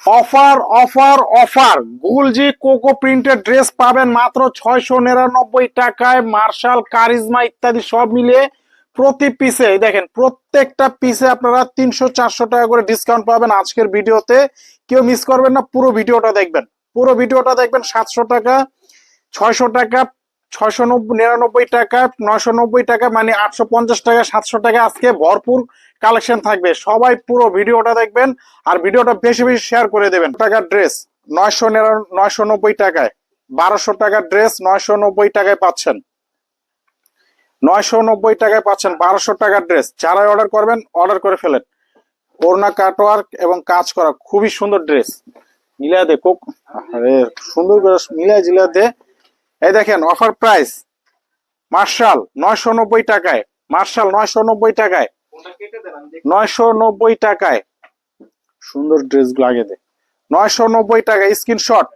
Offer offer offer. গুলজি cocoa প্রিন্টের dress পাবেন মাত্র ছয়শো নিরানব্বই টাকায়। মার্শাল, কারিজমা ইত্যাদি সব মিলিয়ে প্রতি পিসে দেখেন, প্রত্যেকটা পিসে আপনারা তিনশো চারশো টাকা করে ডিসকাউন্ট পাবেন আজকের ভিডিওতে। কেউ মিস করবেন না, পুরো ভিডিওটা দেখবেন। পুরো ভিডিওটা দেখবেন সাতশো টাকা, ছয়শো টাকা ছয়শো নব্বই নিরানব্বই টাকা, নয়শো নব্বই টাকা মানে আটশো পঞ্চাশ টাকা, সাতশো টাকা আজকে ভরপুর কালেকশন থাকবে। সবাই পুরো ভিডিওটা দেখবেন আর ভিডিওটা বেশি বেশি শেয়ার করে দেবেন। টাকার ড্রেস, নয়শো নয়শো নব্বই টাকায়। বারোশো টাকার ড্রেস, নয়শো নব্বই টাকায় পাচ্ছেন। নয়শো নব্বই টাকায় পাচ্ছেন বারোশো টাকার ড্রেস। যারাই অর্ডার করবেন, অর্ডার করে ফেলেন। ওড়না কাটওয়ার্ক এবং কাজ করা খুবই সুন্দর ড্রেস। মিলা দে, কোক সুন্দর করে মিলা জিলা দে। এই দেখেন অফার প্রাইস মার্শাল নয়শো নব্বই টাকায় মার্শাল নয়শো নব্বই টাকায়, নয়শো নব্বই টাকায়, সুন্দর ড্রেসগুলো আগে দে, নয়শো নব্বই টাকায় স্ক্রিনশট,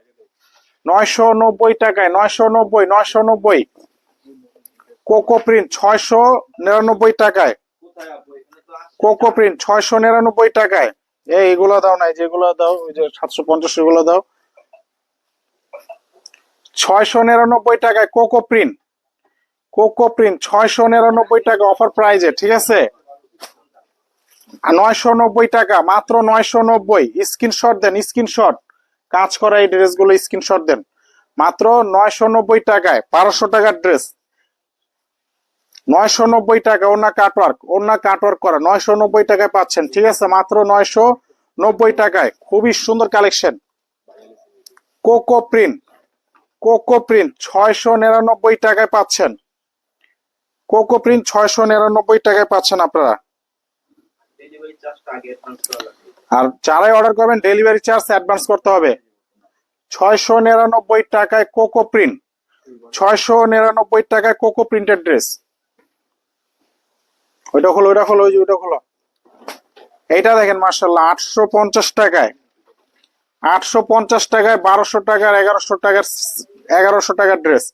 নয়শো নব্বই টাকায়, নয়শো নব্বই নয়শো নব্বই কোকো প্রিন্ট ছয়শো নিরানব্বই টাকায় কোকো প্রিন্ট ছয়শো নিরানব্বই টাকায়, এই এগুলো দাও নাই যেগুলো দাও ওই যে সাতশো পঞ্চাশ এগুলো দাও ছয়শো নিরানব্বই টাকায় কোকো প্রিন্ট। কোকো প্রিন্ট, ছয়শো নিরানব্বই টাকা অফার প্রাইজে, ঠিক আছে? নয়শো নব্বই টাকা, মাত্র নয়শো নব্বই। স্ক্রিনশট দেন, স্ক্রিনশট। কাজ করা এই ড্রেসগুলো স্ক্রিনশট দেন। মাত্র নয়শো নব্বই টাকায় বারোশো টাকার ড্রেস। নয়শো নব্বই টাকা ওনা কাটওয়ার্ক ওনা কাটওয়ার্ক করা, নয়শো নব্বই টাকায় পাচ্ছেন, ঠিক আছে? মাত্র নয়শো নব্বই টাকায়। খুবই সুন্দর collection coco print coco print ছয়শো নিরানব্বই টাকায় পাচ্ছেন। কোকো প্রিন্ট ছয়শো নিরানব্বই টাকায় পাচ্ছেন আপনারা। আর যারাই অর্ডার করবেন, ডেলিভারি চার্জ অ্যাডভান্স করতে হবে। ছয়শো নিরানব্বই টাকায় কোকো প্রিন্ট। ছয়শো নিরানব্বই টাকায় কোকো প্রিন্টের ড্রেস। ওইটা হলো ওইটা হলো ওই যে ওইটা হলো এইটা দেখেন মার্শাল্লাহ আটশো পঞ্চাশ টাকায়। আটশো পঞ্চাশ টাকায়, বারোশো টাকার, এগারোশো টাকার এগারোশো টাকার ড্রেস।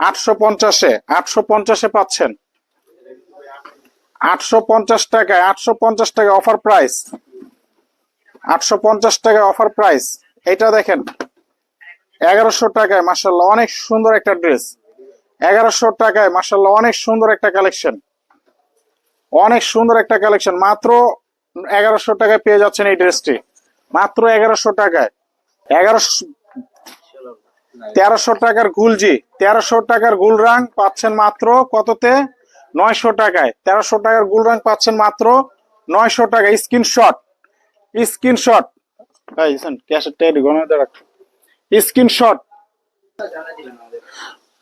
আটশো পঞ্চাশে আটশো পঞ্চাশে পাচ্ছেন। আটশো পঞ্চাশ টাকায়, আটশো পঞ্চাশ টাকা অফার প্রাইস আটশো পঞ্চাশ টাকায় অফার প্রাইস এটা দেখেন, এগারোশো টাকায় মার্শাল্লাহ অনেক সুন্দর একটা ড্রেস। এগারোশো টাকায় মার্শাল্লাহ অনেক সুন্দর একটা কালেকশন। অনেক সুন্দর একটা কালেকশন। মাত্র এগারোশো টাকায় পেয়ে যাচ্ছেন এই ড্রেসটি। মাত্র এগারোশো টাকায়। এগারোশো তেরোশো টাকার গুলজি, তেরোশো টাকার গুলরাং পাচ্ছেন মাত্র কততে? নয়শো টাকায়। তেরোশো টাকার গুলরাং পাচ্ছেন মাত্র নয়শো টাকা স্ক্রিনশট স্ক্রিনশট। স্ক্রিনশট।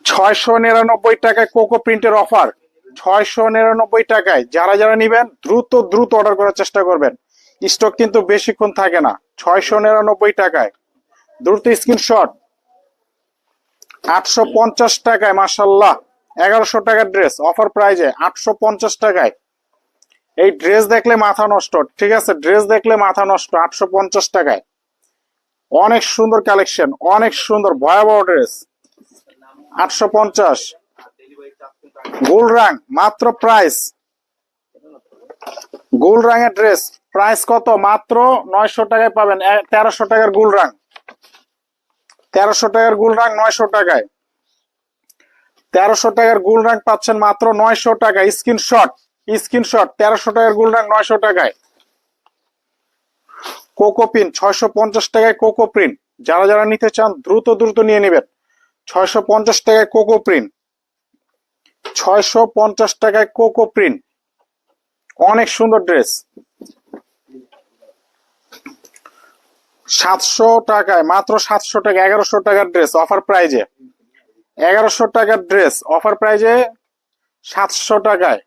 ছয়শো নিরানব্বই টাকায় কোকো প্রিন্টের অফার। ছয়শো নিরানব্বই টাকায়। যারা যারা নিবেন, দ্রুত দ্রুত অর্ডার করার চেষ্টা করবেন। স্টক কিন্তু বেশিক্ষণ থাকে না। ছয়শো নিরানব্বই টাকায়। দ্রুত স্ক্রিনশট। আটশো পঞ্চাশ টাকায় মাসাল্লাহ এগারোশো টাকার ড্রেস, অফার প্রাইজে আটশো পঞ্চাশ টাকায়। এই ড্রেস দেখলে মাথা নষ্ট, ঠিক আছে? ড্রেস দেখলে মাথা নষ্ট, আটশো পঞ্চাশ টাকায়। অনেক সুন্দর কালেকশন, অনেক সুন্দর, ভয়াবহ ড্রেস। আটশো পঞ্চাশ। ডেলিভারি গোল রাং, মাত্র প্রাইস। গোল রাঙের ড্রেস, প্রাইস কত? মাত্র নয়শো টাকায় পাবেন তেরোশো টাকার গোল রাং। তেরোশো টাকার গোল রাং নয়শো টাকায়। তেরোশো টাকার গোল রাং পাচ্ছেন মাত্র নয়শো টাকা। স্ক্রিনশট স্ক্রিনশট, তেরোশো টাকার গোল রাং নয়শো টাকায়। কোকো পিন ছয়শো পঞ্চাশ টাকায় কোকো প্রিন্ট। যারা যারা নিতে চান, দ্রুত দ্রুত নিয়ে নেবেন। ছয়শো পঞ্চাশ টাকায় কোকো প্রিন্ট। ছয়শো পঞ্চাশ টাকায় কোকো প্রিন্ট। অনেক সুন্দর ড্রেস। সাতশো টাকায়, মাত্র সাতশো টাকা, এগারোশো টাকার ড্রেস অফার প্রাইজে এগারোশো টাকার ড্রেস অফার প্রাইজে সাতশো টাকায়।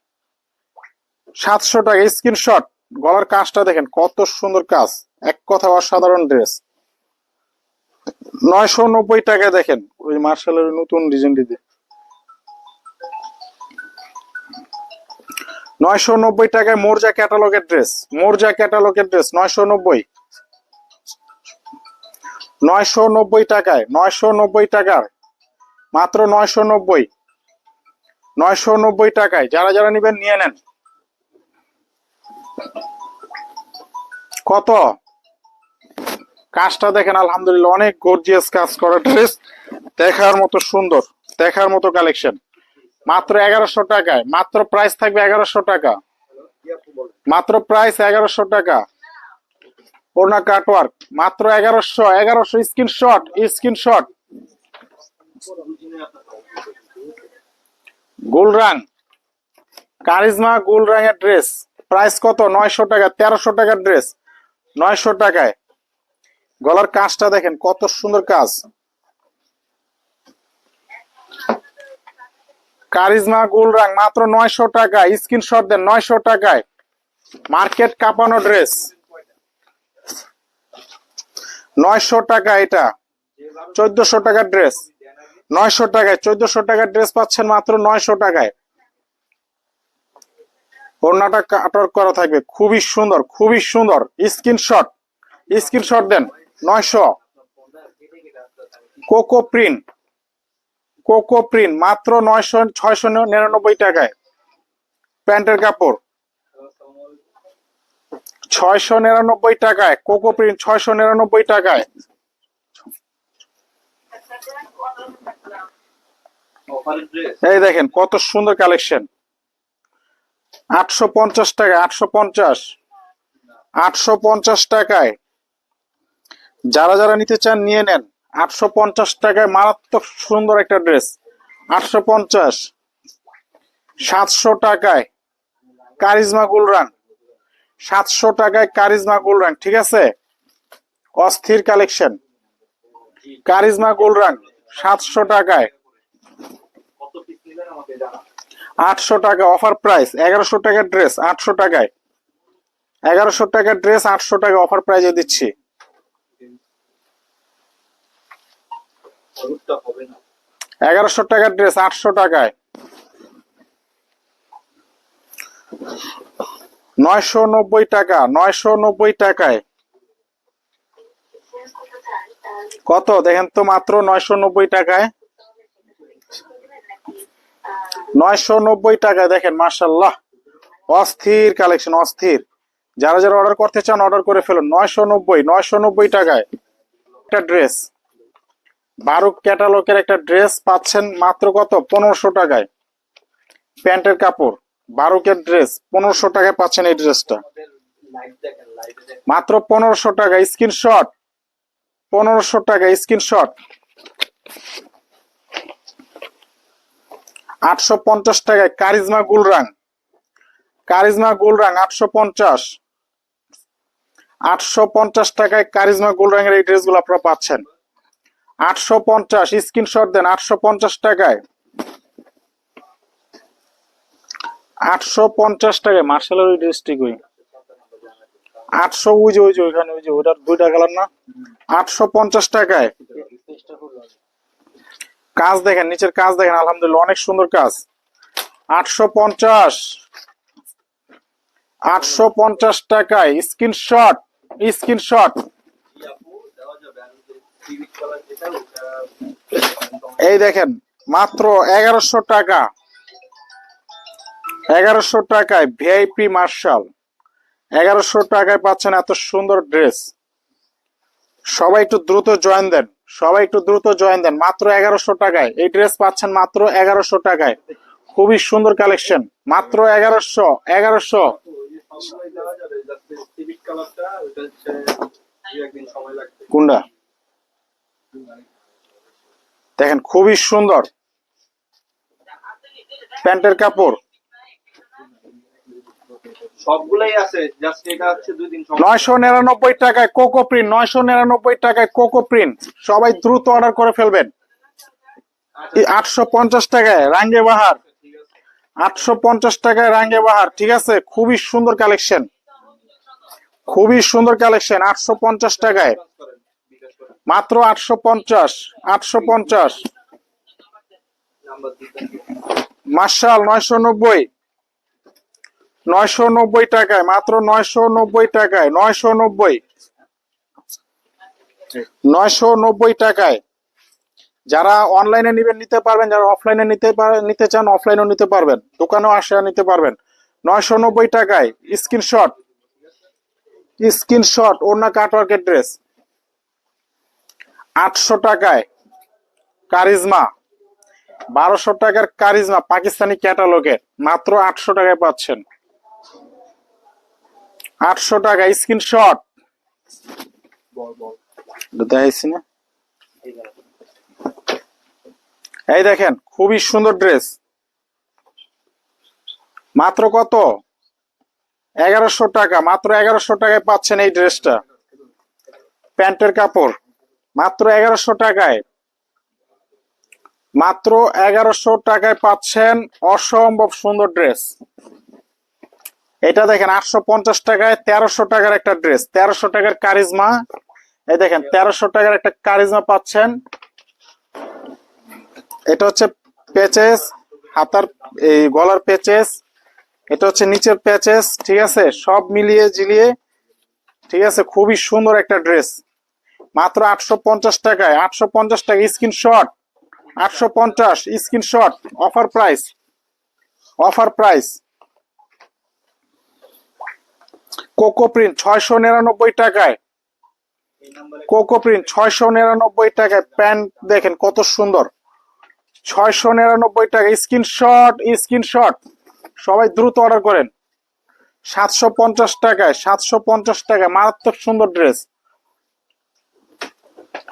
সাতশো টাকা স্ক্রিনশট গলার কাজটা দেখেন, কত সুন্দর কাজ, এক কথা অসাধারণ ড্রেস নয়শো নব্বই টাকায় দেখেন, ওই মার্শালের নতুন ডিজাইনটি দিয়ে নয়শো নব্বই টাকায় মোরজা ক্যাটালগের ড্রেস মোরজা ক্যাটালগের ড্রেস নয়শো নব্বই। নয়শো নব্বই টাকায়, নয়শো নব্বই টাকার, মাত্র নয়শো নব্বই। নয়শো নব্বই টাকায়, যারা যারা নিবেন নিয়ে নেন। কত? কাজটা দেখেন, আলহামদুলিল্লাহ, অনেক গর্জিয়াস কাজ করা ড্রেস দেখার মতো সুন্দর, দেখার মতো কালেকশন মাত্র এগারোশো টাকায়, মাত্র প্রাইস থাকবে এগারোশো টাকা। মাত্র প্রাইস এগারোশো টাকা। ওড়না কাটওয়ার্ক মাত্র এগারোশো এগারোশো স্ক্রিনশট স্ক্রিনশট গোলরাং, কারিজমা রঙের ড্রেস প্রাইস কত? নয়শো টাকা, তেরোশো টাকার ড্রেস নয়শো টাকায়। গলার কাজটা দেখেন, কত সুন্দর কাজ। কারিজমা গোল রং মাত্র নয়শো টাকা স্ক্রিনশট দেন, নয়শো টাকায়। মার্কেট কাঁপানো ড্রেস নয়শো টাকা এটা। চোদ্দশো টাকার ড্রেস। নয়শো টাকায়। চোদ্দশো টাকার ড্রেস পাচ্ছেন মাত্র নয়শো টাকায়। ওড়নাটা কাটার করা থাকবে। খুবই সুন্দর খুবই সুন্দর। স্ক্রিনশট। স্ক্রিনশট দেন। নয়শো। Coco print. Coco print. মাত্র নয়শো, ছয়শো নিরানব্বই টাকায়। প্যান্টের কাপড়। ছয়শো নিরানব্বই টাকায়, কোকো প্রিন্ট ছয়শো নিরানব্বই টাকায়। এই দেখেন, কত সুন্দর কালেকশন। আটশো পঞ্চাশ টাকা, আটশো পঞ্চাশ। আটশো পঞ্চাশ টাকায়। যারা যারা নিতে চান, নিয়ে নেন। আটশো পঞ্চাশ টাকায় মারাত্মক সুন্দর একটা ড্রেস। আটশো পঞ্চাশ। সাতশো টাকায়। কারিজমা গুলরাং সাতশো টাকায় কারিজমা গুলরাং ঠিক আছে? অস্থির কালেকশন। কারিজমা গুলরাং সাতশো টাকায়। আটশো টাকা অফার প্রাইস, এগারোশো টাকার ড্রেস, আটশো টাকায়। এগারোশো টাকার ড্রেস, আটশো টাকা অফার প্রাইজে দিচ্ছি। এগারোশো টাকার ড্রেস, আটশো টাকায়। নয়শো নব্বই টাকা, নয়শো নব্বই টাকায়। কত? দেখেন তো মাত্র নয়শো নব্বই টাকায়। নয়শো নব্বই টাকায়, দেখেন মার্শাল্লাহ অস্থির কালেকশন, অস্থির। যারা যারা অর্ডার করতে চান, অর্ডার করে ফেলুন। নয়শো নব্বই নয়শো নব্বই টাকায়। একটা ড্রেস। বারুক ক্যাটালগের একটা ড্রেস পাচ্ছেন মাত্র কত? পনেরোশো টাকায়। প্যান্টের কাপড়। বারুকের ড্রেস পনেরোশো টাকায় পাচ্ছেন এই ড্রেসটা মাত্র পনেরোশো টাকা স্ক্রিনশট পনেরোশো টাকা স্ক্রিনশট আটশো পঞ্চাশ টাকায় কারিজমা গুলরাং। কারিজমা গুলরাং, আটশো পঞ্চাশ। আটশো পঞ্চাশ টাকায় কারিজমা গুলরাঙের এই ড্রেসগুলো আপনারা পাচ্ছেন। আটশো পঞ্চাশ স্ক্রিনশট দেন, আটশো পঞ্চাশ টাকায়। আটশো পঞ্চাশ টাকায় মার্শালের ওই ড্রেসটি কই? আটশো, ওই যে ওই যে, ওইখানে, ওই যে, ওইটার দুইটা কালার না? আটশো পঞ্চাশ টাকায়। কাজ দেখেন, নিচের কাজ দেখেন, আলহামদুলিল্লাহ, অনেক সুন্দর কাজ। আটশো পঞ্চাশ। আটশো পঞ্চাশ টাকায় স্ক্রিনশট স্ক্রিনশট। এই দেখেন, মাত্র এগারোশো টাকা। এগারোশো টাকায় ভিআইপি মার্শাল এগারোশো টাকায় পাচ্ছেন এত সুন্দর ড্রেস। সবাই একটু দ্রুত জয়েন দেন। সবাই একটু দ্রুত জয়েন দেন। মাত্র এগারোশো টাকায়। এই ড্রেস পাচ্ছেন মাত্র এগারোশো টাকায়। খুবই সুন্দর কালেকশন। মাত্র এগারোশো এগারোশো। কোনটা? দেখেন, খুবই সুন্দর। প্যান্টের কাপড়। সবগুলাই আছে জাস্ট এটা হচ্ছে দুই দিন সময় নয়শো নিরানব্বই টাকায় কোকো প্রিন্ট, নয়শো নিরানব্বই টাকায় কোকো প্রিন্ট। সবাই দ্রুত অর্ডার করে ফেলবেন। আটশো পঞ্চাশ টাকায় রাঙ্গে বাহার। ঠিক আছে আটশো পঞ্চাশ টাকায় রাঙ্গে বাহার, ঠিক আছে? খুবই সুন্দর কালেকশন। খুবই সুন্দর কালেকশন, আটশো পঞ্চাশ টাকায়। মাত্র আটশো পঞ্চাশ আটশো পঞ্চাশ। নাম্বার দিতেন মার্শাল, নয়শো নব্বই। নয়শো নব্বই টাকায়, মাত্র নয়শো নব্বই টাকায়, নয়শো নব্বই। নয়শো নব্বই টাকায়। যারা অনলাইনে নিবেন, নিতে পারবেন। যারা অফলাইনে নিতে নিতে চান অফলাইনেও নিতে পারবেন। দোকানেও আসে নিতে পারবেন। নয়শো নব্বই টাকায় স্ক্রিনশট। স্ক্রিনশট, ওড়না কাটওয়ার্কের ড্রেস। আটশো টাকায় কারিজমা। বারোশো টাকার কারিজমা, পাকিস্তানি ক্যাটালগের। মাত্র আটশো টাকায় পাচ্ছেন। আটশো টাকা স্ক্রিনশট দেখাইছি না। এই দেখেন খুবই সুন্দর ড্রেস মাত্র কত? এগারোশো টাকা মাত্র এগারোশো টাকায় পাচ্ছেন এই ড্রেসটা প্যান্টের কাপড় মাত্র এগারোশো টাকায়। মাত্র এগারোশো টাকায় পাচ্ছেন অসম্ভব সুন্দর ড্রেস এটা দেখেন আটশো পঞ্চাশ টাকায় তেরোশো টাকার একটা ড্রেস, তেরোশো টাকার কারিজমা। এই দেখেন, তেরোশো টাকার একটা কারিজমা পাচ্ছেন। এটা হচ্ছে পেচেস, হাতার, এই গলার পেচেস, এটা হচ্ছে নিচের পেচেস, ঠিক আছে? সব মিলিয়ে জিলিয়ে, ঠিক আছে? খুবই সুন্দর একটা ড্রেস। মাত্র আটশো পঞ্চাশ টাকায়, আটশো পঞ্চাশ টাকা স্ক্রিনশট, আটশো পঞ্চাশ screenshot, offer price offer price. Coco print ছয়শো নিরানব্বই টাকায়। কোকো প্রিন্ট ছয়শো নিরানব্বই টাকায় প্যান্ট দেখেন কত সুন্দর। ছয়শো নিরানব্বই টাকা স্ক্রিনশট স্ক্রিনশট। সবাই দ্রুত অর্ডার করেন। সাতশো পঞ্চাশ টাকায়, সাতশো পঞ্চাশ টাকায়, মারাত্মক সুন্দর ড্রেস।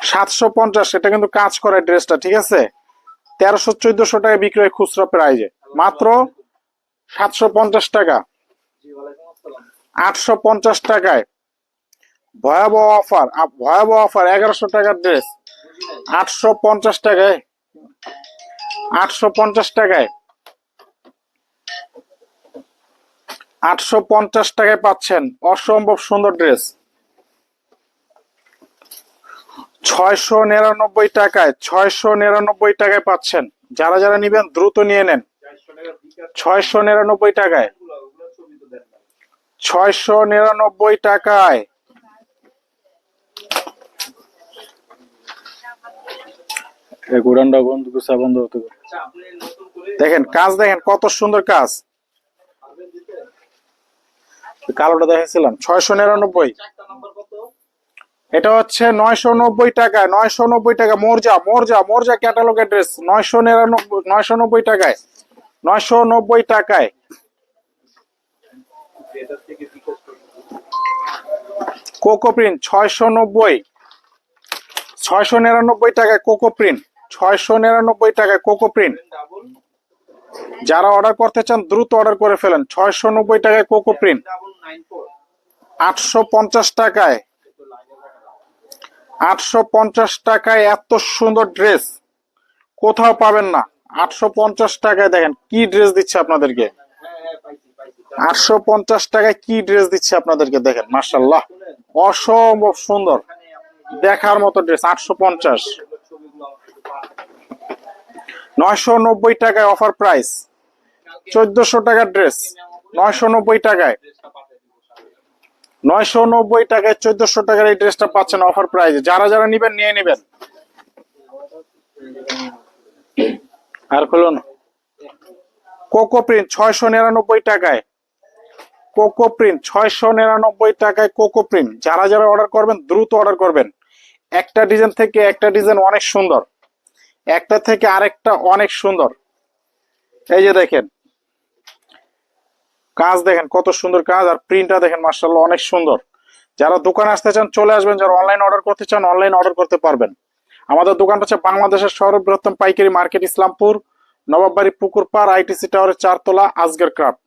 সাতশো পঞ্চাশ, এটা কিন্তু কাজ করে ড্রেসটা, ঠিক আছে? তেরোশো চোদ্দশো টাকায় বিক্রি হয় খুচরা প্রাইজে। মাত্র সাতশো পঞ্চাশ টাকা। আটশো পঞ্চাশ টাকায়। ভয়াবহ অফার ভয়াবহ অফার, এগারোশো টাকার ড্রেস আটশো পঞ্চাশ টাকায়। আটশো পঞ্চাশ টাকায়। আটশো পঞ্চাশ টাকায় পাচ্ছেন অসম্ভব সুন্দর ড্রেস ছয়শো নিরানব্বই টাকায়, ছয়শো নিরানব্বই টাকায় পাচ্ছেন। যারা যারা নিবেন দ্রুত নিয়ে নেন। ছয়শো নিরানব্বই টাকায়গুলো ওগুলো ছবি তো দেন না ছয়শো নিরানব্বই টাকায়। দেখেন কাজ দেখেন কত সুন্দর কাজ। কালোটা দেখেছিলাম ছয়শো নিরানব্বই। এটা হচ্ছে নয়শো নব্বই টাকায় নয়শো নব্বই টাকা। মোরজা মোরজা মোরজা ক্যাটালগের ড্রেস নয়শো নিরানব্বই নয়শো নব্বই টাকায় নয়শো নব্বই টাকায়। কোকো প্রিন্ট, ছয়শো নব্বই। ছয়শো নিরানব্বই টাকায় কোকো প্রিন্ট, ছয়শো নিরানব্বই টাকায় কোকো প্রিন্ট। যারা অর্ডার করতে চান, দ্রুত অর্ডার করে ফেলেন, ছয়শো নব্বই টাকায় কোকো প্রিন্ট। আটশো পঞ্চাশ টাকায়, আটশো পঞ্চাশ টাকায় এত সুন্দর ড্রেস। কোথাও পাবেন না। আটশো পঞ্চাশ টাকায় দেখেন, কি ড্রেস দিচ্ছে আপনাদেরকে। আটশো পঞ্চাশ টাকায় কি ড্রেস দিচ্ছে আপনাদেরকে দেখেন মার্শাল্লাহ অসম্ভব সুন্দর। দেখার মতো ড্রেস আটশো পঞ্চাশ। নয়শো নব্বই টাকায় অফার প্রাইস চোদ্দশো টাকার ড্রেস নয়শো নব্বই টাকায়। নয়শো নব্বই টাকায় চোদ্দশো টাকার এই ড্রেসটা পাচ্ছেন অফার প্রাইসে যারা যারা নিবেন, নিয়ে নিবেন। আর খুলুন। কোকো প্রিন্ট ছয়শো নিরানব্বই টাকায়। কোকো প্রিন্ট ছয়শো নিরানব্বই টাকায় কোকো প্রিন্ট যারা যারা অর্ডার করবেন, দ্রুত অর্ডার করবেন। একটা ডিজাইন থেকে একটা ডিজাইন অনেক সুন্দর। একটা থেকে আরেকটা অনেক সুন্দর। এই যে দেখেন। কাজ দেখেন, কত সুন্দর কাজ। আর প্রিন্টটা দেখেন মার্শাল্লাহ অনেক সুন্দর। যারা দোকানে আসতে চান, চলে আসবেন। যারা অনলাইন অর্ডার করতে চান অনলাইন অর্ডার করতে পারবেন। আমাদের দোকানটা হচ্ছে বাংলাদেশের সর্ববৃহত্তম পাইকারি মার্কেট, ইসলামপুর, নবাববাড়ি পুকুর পাড় আইটিসি টাওয়ারের চারতলা, আজগের ক্রাফট।